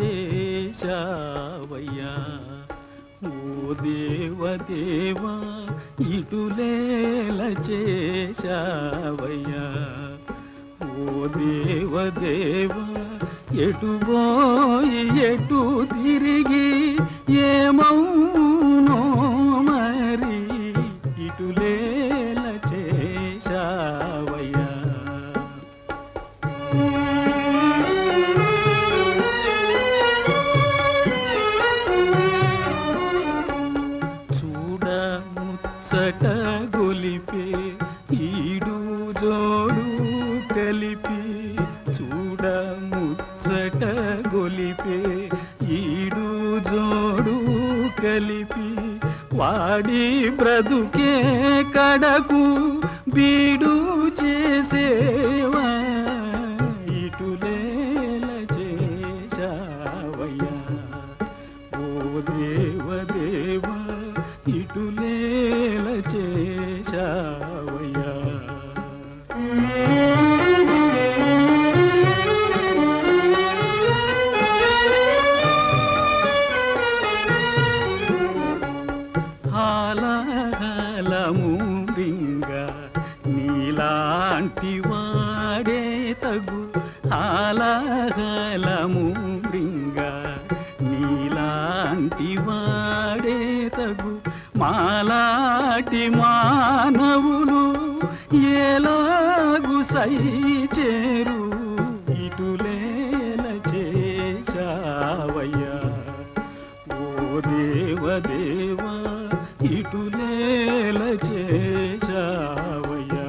చేశావయ్యా. ఓ దేవదేవా ఇటులేల చేశావయ్యా. ఓ దేవదేవా ఎటు పోయి ఎటు తిరిగి ఏమౌనో మరి. ఇటులే ముచ్చట గొలిపే ఈడు జోడు కలిపి చూడ ముచ్చట గొలిపే ఈడు జోడు కలిపి వాడి బ్రతుకే కడకు బీడు చేసేవా? ఇటులేల చేశావయ్యా? ఓ దేవదేవా ఇటులే హాలహలము రింగ నీలాంటి వాడే తగు హాలహలము రింగ నీలాంటి వాడే తగు మాలాటి మానవులు ఎలాగు సై చేరు ఇటులేల చేశావయ్యా. ఓ దేవదేవా ఇటులేల చేశావయ్యా.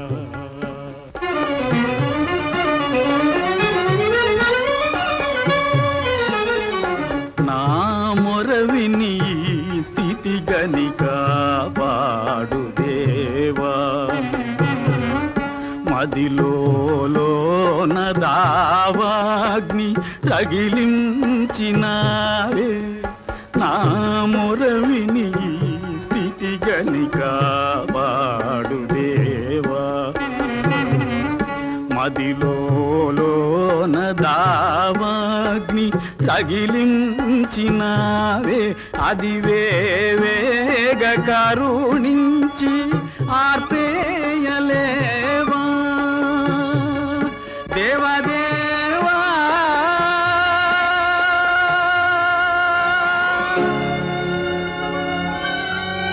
నా మొరవిని స్థితి గనిక పాడు దేవా. మదిలోన దావాగ్ని రగిలించినావే. మదిలోన దావాగ్ని తగిలించినావే అది వేవేగ కరుణించి ఆర్పేయలేవా?